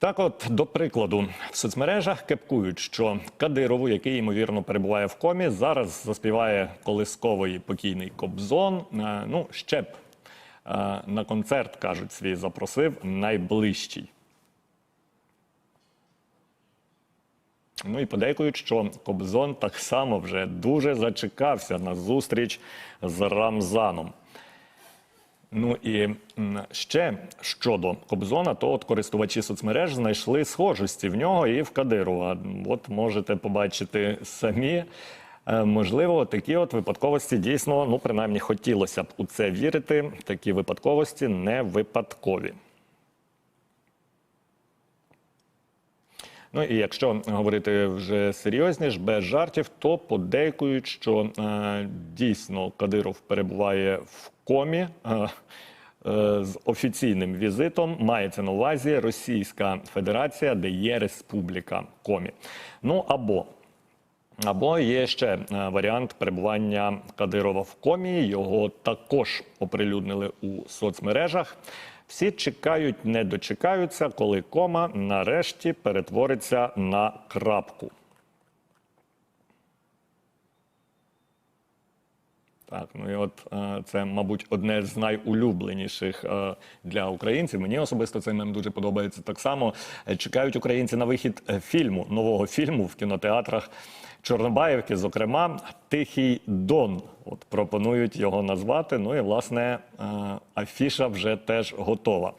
Так, от до прикладу, в соцмережах кепкують, що Кадирову, який ймовірно перебуває в комі, зараз заспіває колисковий покійний Кобзон. Е, Ну, ще б е, на концерт кажуть свій запросив найближчий. Ну і подейкують, що Кобзон так само вже дуже зачекався на зустріч з Рамзаном. Ну і ще щодо Кобзона, то от користувачі соцмереж знайшли схожості в нього і в Кадирова. От можете побачити самі. Е, Можливо, такі от випадковості дійсно, ну принаймні хотілося б у це вірити. Такі випадковості не випадкові. Ну і якщо говорити вже серйозніше, без жартів, то подейкують, що е, дійсно Кадиров перебуває в комі. Е, е, з офіційним візитом мається на увазі Російська Федерація, де є Республіка Комі. Ну або або є ще е, варіант перебування Кадирова в комі. Його також оприлюднили у соцмережах. Всі чекають, не дочекаються, коли кома нарешті перетвориться на крапку. Так, ну і от е, це, мабуть, одне з найулюбленіших е, для українців. Мені особисто цей мем дуже подобається. Так само Е, чекають українці на вихід фільму, нового фільму в кінотеатрах Чорнобаївки, зокрема, Тихий Дон. От пропонують його назвати. Ну і власне афіша вже теж готова.